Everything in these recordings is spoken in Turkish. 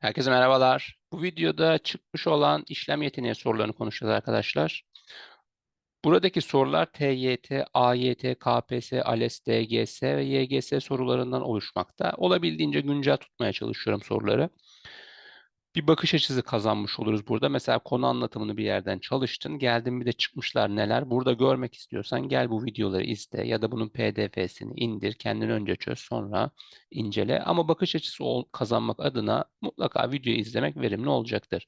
Herkese merhabalar. Bu videoda çıkmış olan işlem yeteneği sorularını konuşacağız arkadaşlar. Buradaki sorular TYT, AYT, KPSS, ALES, DGS ve YGS sorularından oluşmakta. Olabildiğince güncel tutmaya çalışıyorum soruları. Bir bakış açısı kazanmış oluruz burada. Mesela konu anlatımını bir yerden çalıştın. Geldin bir de çıkmışlar neler. Burada görmek istiyorsan gel bu videoları izle ya da bunun PDF'sini indir. Kendin önce çöz sonra incele. Ama bakış açısı kazanmak adına mutlaka videoyu izlemek verimli olacaktır.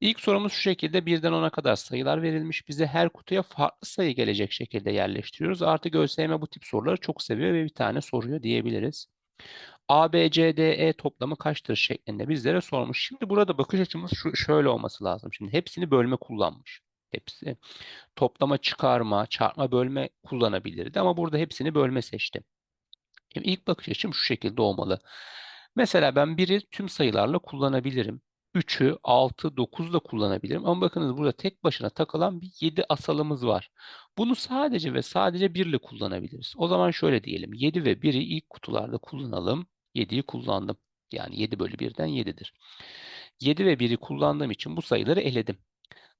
İlk sorumuz şu şekilde birden 10'a kadar sayılar verilmiş. Bize her kutuya farklı sayı gelecek şekilde yerleştiriyoruz. Artık ÖSYM bu tip soruları çok seviyor ve bir tane soruyor diyebiliriz. A, B, C, D, E toplamı kaçtır şeklinde bizlere sormuş. Şimdi burada bakış açımız şu, şöyle olması lazım. Şimdi hepsini bölme kullanmış. Hepsi toplama, çıkarma, çarpma, bölme kullanabilirdi ama burada hepsini bölme seçti. Şimdi ilk bakış açım şu şekilde olmalı. Mesela ben biri tüm sayılarla kullanabilirim. 3'ü 6, 9 da kullanabilirim. Ama bakınız burada tek başına takılan bir 7 asalımız var. Bunu sadece ve sadece 1 ile kullanabiliriz. O zaman şöyle diyelim. 7 ve 1'i ilk kutularda kullanalım. 7'yi kullandım. Yani 7 bölü 1'den 7'dir. 7 ve 1'i kullandığım için bu sayıları eledim.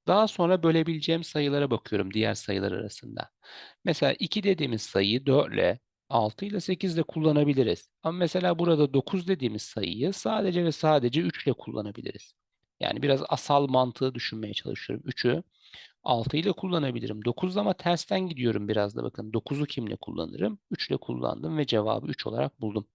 Daha sonra bölebileceğim sayılara bakıyorum diğer sayılar arasında. Mesela 2 dediğimiz sayıyı 4 ile 6 ile 8 ile kullanabiliriz. Ama mesela burada 9 dediğimiz sayıyı sadece ve sadece 3 ile kullanabiliriz. Yani biraz asal mantığı düşünmeye çalışıyorum. 3'ü 6 ile kullanabilirim. 9 ama tersten gidiyorum biraz da bakın. 9'u kimle kullanırım? 3 ile kullandım ve cevabı 3 olarak buldum.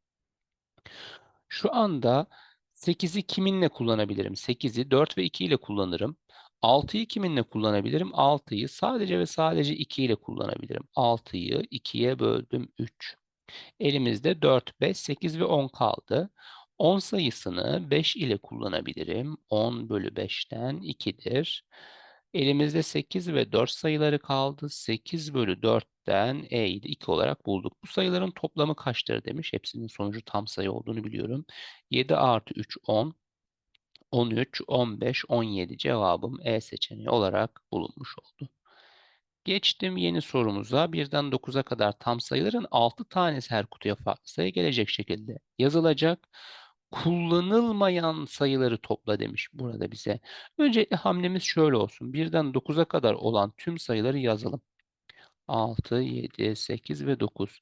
Şu anda 8'i kiminle kullanabilirim? 8'i 4 ve 2 ile kullanırım. 6'yı kiminle kullanabilirim? 6'yı sadece ve sadece 2 ile kullanabilirim. 6'yı 2'ye böldüm 3. Elimizde 4, 5, 8 ve 10 kaldı. 10 sayısını 5 ile kullanabilirim. 10 bölü 5'ten 2'dir. Elimizde 8 ve 4 sayıları kaldı. 8 bölü 4'ten E'yi de 2 olarak bulduk. Bu sayıların toplamı kaçtır demiş. Hepsinin sonucu tam sayı olduğunu biliyorum. 7 artı 3 10. 13, 15, 17 cevabım E seçeneği olarak bulunmuş oldu. Geçtim yeni sorumuza. Birden 9'a kadar tam sayıların 6 tanesi her kutuya farklı sayı gelecek şekilde yazılacak. Kullanılmayan sayıları topla demiş burada bize. Öncelikle hamlemiz şöyle olsun. Birden 9'a kadar olan tüm sayıları yazalım. 6, 7, 8 ve 9.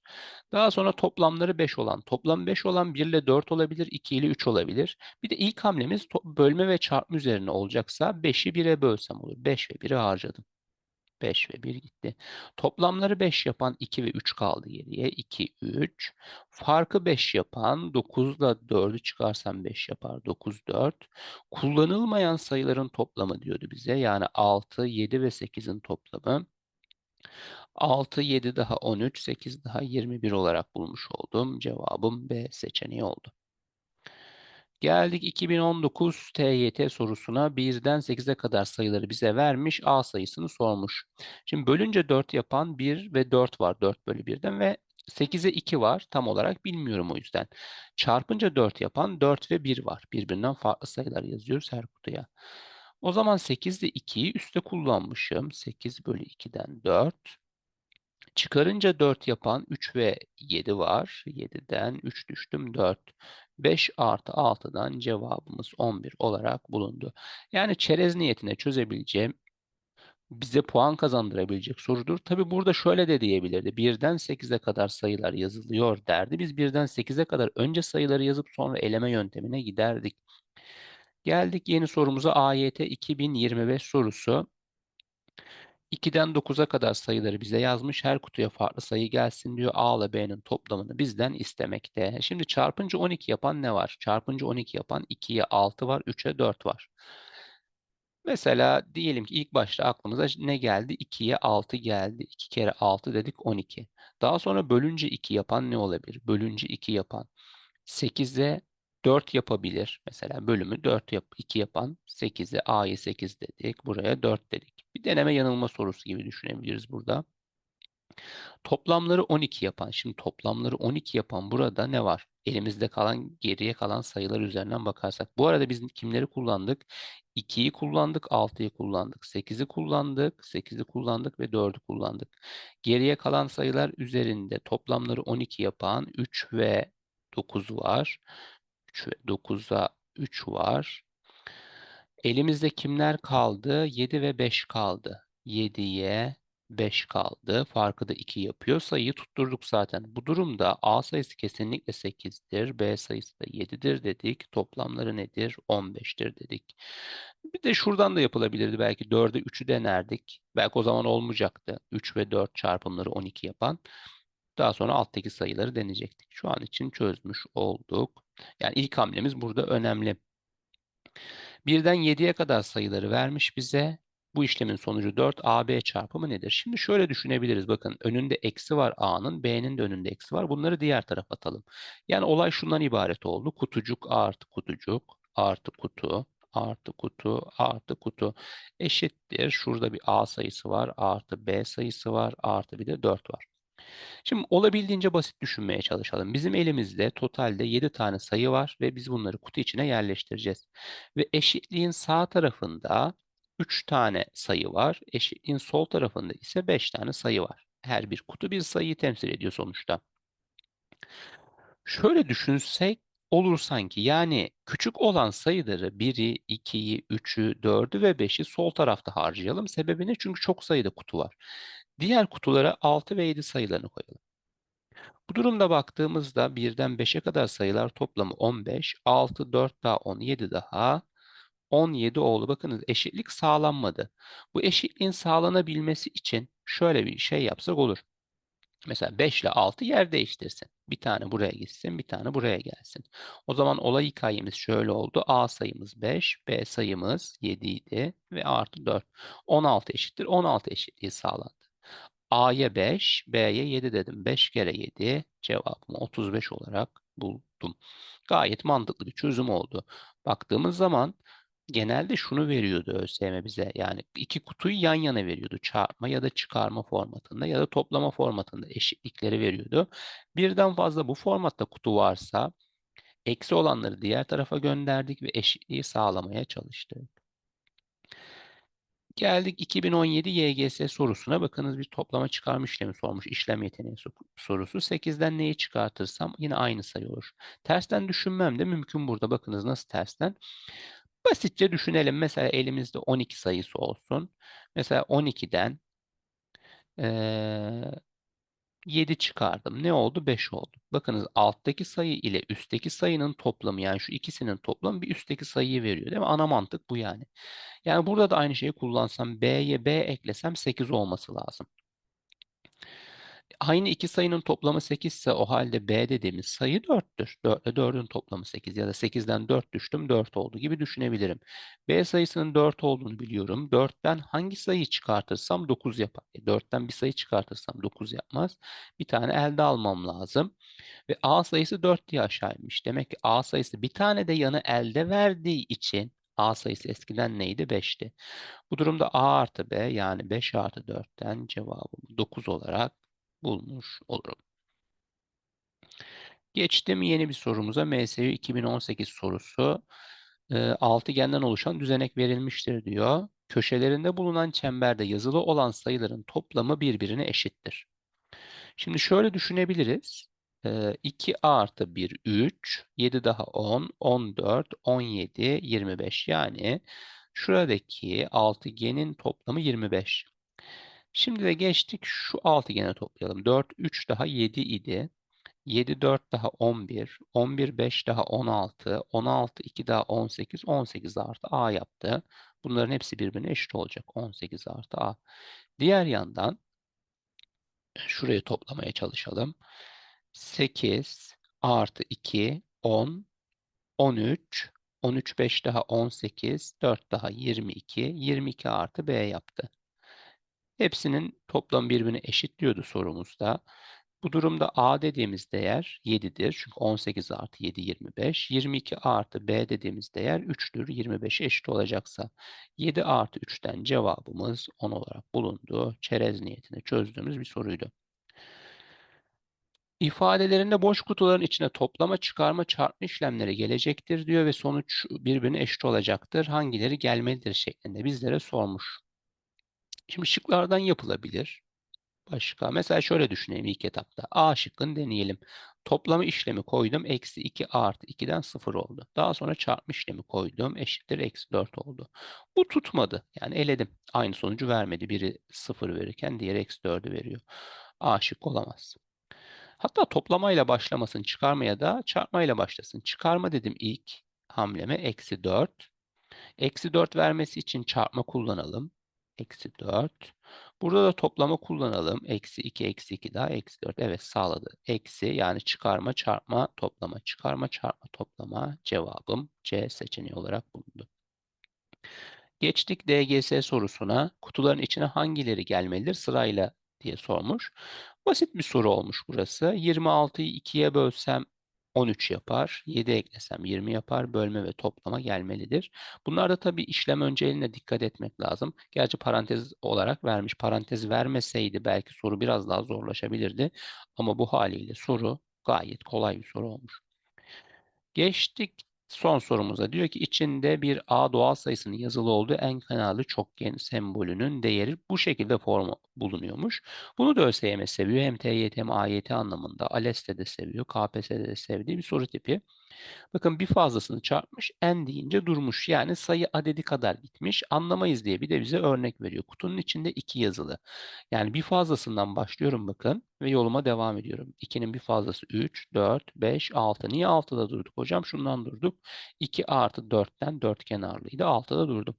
Daha sonra toplamları 5 olan, toplam 5 olan 1 ile 4 olabilir, 2 ile 3 olabilir. Bir de ilk hamlemiz bölme ve çarpma üzerine olacaksa 5'i 1'e bölsem olur. 5 ve 1'i harcadım. 5 ve 1 gitti. Toplamları 5 yapan 2 ve 3 kaldı geriye. 2, 3. Farkı 5 yapan 9 ile 4'ü çıkarsam 5 yapar. 9, 4. Kullanılmayan sayıların toplamı diyordu bize. Yani 6, 7 ve 8'in toplamı. 6, 7 daha 13, 8 daha 21 olarak bulmuş oldum. Cevabım B seçeneği oldu. Geldik 2019 TYT sorusuna 1'den 8'e kadar sayıları bize vermiş. A sayısını sormuş. Şimdi bölünce 4 yapan 1 ve 4 var 4 bölü 1'den ve 8'e 2 var. Tam olarak bilmiyorum o yüzden. Çarpınca 4 yapan 4 ve 1 var. Birbirinden farklı sayılar yazıyoruz her kutuya. O zaman 8 ile 2'yi üstte kullanmışım. 8 bölü 2'den 4. Çıkarınca 4 yapan 3 ve 7 var. 7'den 3 düştüm 4. 5 artı 6'dan cevabımız 11 olarak bulundu. Yani çerez niyetine çözebileceğim bize puan kazandırabilecek sorudur. Tabi burada şöyle de diyebilirdi. 1'den 8'e kadar sayılar yazılıyor derdi. Biz 1'den 8'e kadar önce sayıları yazıp sonra eleme yöntemine giderdik. Geldik yeni sorumuza AYT 2025 sorusu. 2'den 9'a kadar sayıları bize yazmış. Her kutuya farklı sayı gelsin diyor. A ile B'nin toplamını bizden istemekte. Şimdi çarpınca 12 yapan ne var? Çarpınca 12 yapan 2'ye 6 var, 3'e 4 var. Mesela diyelim ki ilk başta aklımıza ne geldi? 2'ye 6 geldi. 2 kere 6 dedik 12. Daha sonra bölünce 2 yapan ne olabilir? Bölünce 2 yapan 8'e 4 yapabilir. Mesela bölümü 4 yap 2 yapan 8'e A'yı 8 dedik. Buraya 4 dedik. Bir deneme yanılma sorusu gibi düşünebiliriz burada. Toplamları 12 yapan, şimdi toplamları 12 yapan burada ne var? Elimizde kalan, geriye kalan sayılar üzerinden bakarsak. Bu arada biz kimleri kullandık? 2'yi kullandık, 6'yı kullandık, 8'i kullandık, 8'i kullandık ve 4'ü kullandık. Geriye kalan sayılar üzerinde toplamları 12 yapan 3 ve 9 var. 3 ve 9'a 3 var. Elimizde kimler kaldı? 7 ve 5 kaldı. 7'ye 5 kaldı. Farkı da 2 yapıyor. Sayıyı tutturduk zaten. Bu durumda A sayısı kesinlikle 8'dir. B sayısı da 7'dir dedik. Toplamları nedir? 15'tir dedik. Bir de şuradan da yapılabilirdi. Belki 4'e 3'ü denerdik. Belki o zaman olmayacaktı. 3 ve 4 çarpımları 12 yapan. Daha sonra alttaki sayıları deneyecektik. Şu an için çözmüş olduk. Yani ilk hamlemiz burada önemli. Birden 7'ye kadar sayıları vermiş bize. Bu işlemin sonucu 4 AB çarpımı nedir? Şimdi şöyle düşünebiliriz. Bakın önünde eksi var A'nın, B'nin de önünde eksi var. Bunları diğer tarafa atalım. Yani olay şundan ibaret oldu. Kutucuk artı kutucuk artı kutu artı kutu artı kutu eşittir. Şurada bir A sayısı var artı B sayısı var artı bir de 4 var. Şimdi olabildiğince basit düşünmeye çalışalım. Bizim elimizde totalde 7 tane sayı var ve biz bunları kutu içine yerleştireceğiz. Ve eşitliğin sağ tarafında 3 tane sayı var. Eşitliğin sol tarafında ise 5 tane sayı var. Her bir kutu bir sayıyı temsil ediyor sonuçta. Şöyle düşünsek olur sanki. Yani küçük olan sayıları 1'i, 2'yi, 3'ü, 4'ü ve 5'i sol tarafta harcayalım. Sebebi ne? Çünkü çok sayıda kutu var. Diğer kutulara 6 ve 7 sayılarını koyalım. Bu durumda baktığımızda 1'den 5'e kadar sayılar toplamı 15, 6, 4 daha 17 daha 17 oldu. Bakınız eşitlik sağlanmadı. Bu eşitliğin sağlanabilmesi için şöyle bir şey yapsak olur. Mesela 5 ile 6 yer değiştirsin. Bir tane buraya gitsin, bir tane buraya gelsin. O zaman olay hikayemiz şöyle oldu. A sayımız 5, B sayımız 7 idi ve artı 4. 16 eşittir. 16 eşitliği sağlandı. A'ya 5, B'ye 7 dedim. 5 kere 7 cevabımı 35 olarak buldum. Gayet mantıklı bir çözüm oldu. Baktığımız zaman genelde şunu veriyordu ÖSYM bize. Yani iki kutuyu yan yana veriyordu. Çarpma ya da çıkarma formatında ya da toplama formatında eşitlikleri veriyordu. Birden fazla bu formatta kutu varsa eksi olanları diğer tarafa gönderdik ve eşitliği sağlamaya çalıştık. Geldik 2017 YGS sorusuna. Bakınız bir toplama çıkarma işlemi sormuş. İşlem yeteneği sorusu. 8'den neyi çıkartırsam yine aynı sayı olur. Tersten düşünmem de mümkün burada. Bakınız nasıl tersten. Basitçe düşünelim. Mesela elimizde 12 sayısı olsun. Mesela 12'den ee, 7 çıkardım. Ne oldu? 5 oldu. Bakınız alttaki sayı ile üstteki sayının toplamı yani şu ikisinin toplamı bir üstteki sayıyı veriyor değil mi? Ana mantık bu yani. Yani burada da aynı şeyi kullansam B'ye B eklesem 8 olması lazım. Aynı iki sayının toplamı 8 ise o halde B dediğimiz sayı 4'tür. 4 ile 4'ün toplamı 8 ya da 8'den 4 düştüm 4 oldu gibi düşünebilirim. B sayısının 4 olduğunu biliyorum. 4'ten hangi sayıyı çıkartırsam 9 yapar. E 4'ten bir sayı çıkartırsam 9 yapmaz. Bir tane elde almam lazım. Ve A sayısı 4 diye aşağı. Demek ki A sayısı bir tane de yanı elde verdiği için A sayısı eskiden neydi? 5'ti. Bu durumda A artı B yani 5 artı 4'ten cevabım 9 olarak bulmuş olurum. Geçtim yeni bir sorumuza. MSU 2018 sorusu. E, altıgenden oluşan düzenek verilmiştir diyor. Köşelerinde bulunan çemberde yazılı olan sayıların toplamı birbirine eşittir. Şimdi şöyle düşünebiliriz. 2 artı 1 3, 7 daha 10, 14, 17, 25. Yani şuradaki altıgenin toplamı 25. Şimdi de geçtik şu altıgene toplayalım. 4, 3 daha 7 idi. 7, 4 daha 11, 11, 5 daha 16, 16, 2 daha 18, 18 artı A yaptı. Bunların hepsi birbirine eşit olacak. 18 artı A. Diğer yandan şurayı toplamaya çalışalım. 8 artı 2, 10, 13, 13, 5 daha 18, 4 daha 22, 22 artı B yaptı. Hepsinin toplam birbirine eşitliyordu sorumuzda. Bu durumda A dediğimiz değer 7'dir. Çünkü 18 artı 7 25. 22 artı B dediğimiz değer 3'tür. 25'e eşit olacaksa 7 artı 3'ten cevabımız 10 olarak bulundu. Çerez niyetine çözdüğümüz bir soruydu. İfadelerinde boş kutuların içine toplama, çıkarma, çarpma işlemleri gelecektir diyor ve sonuç birbirine eşit olacaktır. Hangileri gelmelidir şeklinde bizlere sormuş. Şimdi şıklardan yapılabilir. Başka. Mesela şöyle düşünelim ilk etapta. A şıkkını deneyelim. Toplama işlemi koydum. Eksi 2 artı 2'den 0 oldu. Daha sonra çarpma işlemi koydum. Eşittir eksi 4 oldu. Bu tutmadı. Yani eledim. Aynı sonucu vermedi. Biri 0 verirken diğeri eksi 4'ü veriyor. A şık olamaz. Hatta toplamayla başlamasın. Çıkarmaya da çarpmayla başlasın. Çıkarma dedim ilk hamleme. Eksi 4. Eksi 4 vermesi için çarpma kullanalım. Eksi 4. Burada da toplama kullanalım. Eksi 2, eksi 2 daha eksi 4. Evet sağladı. Eksi yani çıkarma, çarpma, toplama, çıkarma, çarpma, toplama. Cevabım C seçeneği olarak bulundu. Geçtik DGS sorusuna. Kutuların içine hangileri gelmelidir sırayla diye sormuş. Basit bir soru olmuş burası. 26'yı 2'ye bölsem 13 yapar. 7 eklesem 20 yapar. Bölme ve toplama gelmelidir. Bunlarda tabii işlem önceliğine dikkat etmek lazım. Gerçi parantez olarak vermiş. Parantez vermeseydi belki soru biraz daha zorlaşabilirdi. Ama bu haliyle soru gayet kolay bir soru olmuş. Geçtik son sorumuza. Diyor ki içinde bir A doğal sayısının yazılı olduğu en kenarlı çokgen sembolünün değeri bu şekilde formu bulunuyormuş. Bunu da ÖSYM seviyor. Hem TYT hem AYT anlamında. ALES'te de seviyor. KPSS'de de sevdiği bir soru tipi. Bakın bir fazlasını çarpmış, en deyince durmuş. Yani sayı adedi kadar gitmiş. Anlamayız diye bir de bize örnek veriyor. Kutunun içinde 2 yazılı. Yani bir fazlasından başlıyorum bakın ve yoluma devam ediyorum. 2'nin bir fazlası 3, 4, 5, 6. Niye 6'da durduk hocam? Şundan durduk. 2 artı 4'ten 4 kenarlıydı. 6'da durdum.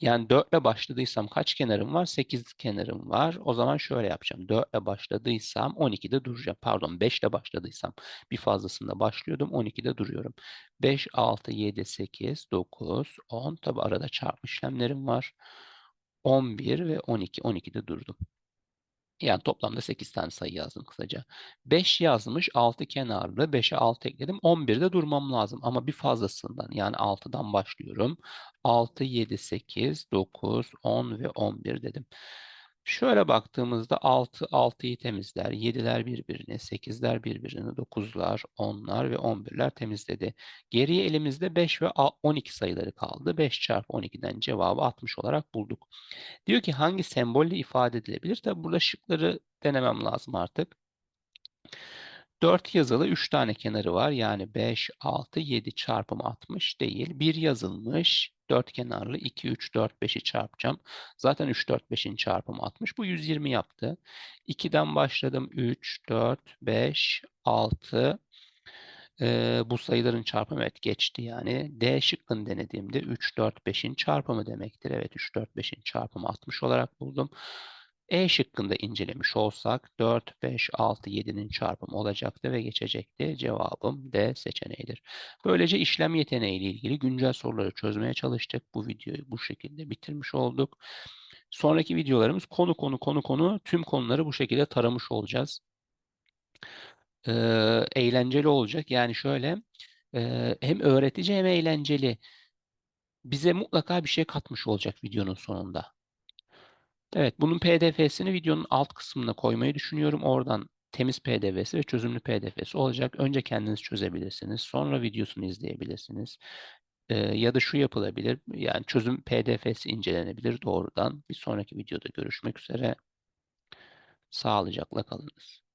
Yani 4 ile başladıysam kaç kenarım var? 8 kenarım var. O zaman şöyle yapacağım. 4 ile başladıysam 12'de duracağım. Pardon 5 ile başladıysam bir fazlasında başlıyordum. 12'de duruyorum. 5, 6, 7, 8, 9, 10. Tabi arada çarpma işlemlerim var. 11 ve 12. 12'de durdum. Yani toplamda 8 tane sayı yazdım kısaca. 5 yazmış 6 kenarlı. 5'e 6 ekledim. 11'de durmam lazım. Ama bir fazlasından yani 6'dan başlıyorum. 6, 7, 8, 9, 10 ve 11 dedim. Şöyle baktığımızda 6, 6'yı temizler. 7'ler birbirini, 8'ler birbirini, 9'lar, 10'lar ve 11'ler temizledi. Geriye elimizde 5 ve 12 sayıları kaldı. 5 çarpı 12'den cevabı 60 olarak bulduk. Diyor ki hangi sembolle ifade edilebilir? Tabi burada şıkları denemem lazım artık. 4 yazılı 3 tane kenarı var. Yani 5, 6, 7 çarpım 60 değil. 1 yazılmış. 4 kenarlı 2, 3, 4, 5'i çarpacağım. Zaten 3, 4, 5'in çarpımı 60. Bu 120 yaptı. 2'den başladım. 3, 4, 5, 6, ee, bu sayıların çarpımı evet geçti yani. D şıkkını denediğimde 3, 4, 5'in çarpımı demektir. Evet 3, 4, 5'in çarpımı 60 olarak buldum. E şıkkında incelemiş olsak 4, 5, 6, 7'nin çarpımı olacaktı ve geçecekti. Cevabım D seçeneğidir. Böylece işlem yeteneği ile ilgili güncel soruları çözmeye çalıştık. Bu videoyu bu şekilde bitirmiş olduk. Sonraki videolarımız konu konu konu konu tüm konuları bu şekilde taramış olacağız e, eğlenceli olacak. Yani şöyle e, hem öğretici hem eğlenceli. Bize mutlaka bir şey katmış olacak videonun sonunda. Evet, bunun PDF'sini videonun alt kısmına koymayı düşünüyorum. Oradan temiz PDF'si ve çözümlü PDF'si olacak. Önce kendiniz çözebilirsiniz. Sonra videosunu izleyebilirsiniz. Ee, ya da şu yapılabilir. Yani çözüm PDF'si incelenebilir doğrudan. Bir sonraki videoda görüşmek üzere. Sağlıcakla kalınız.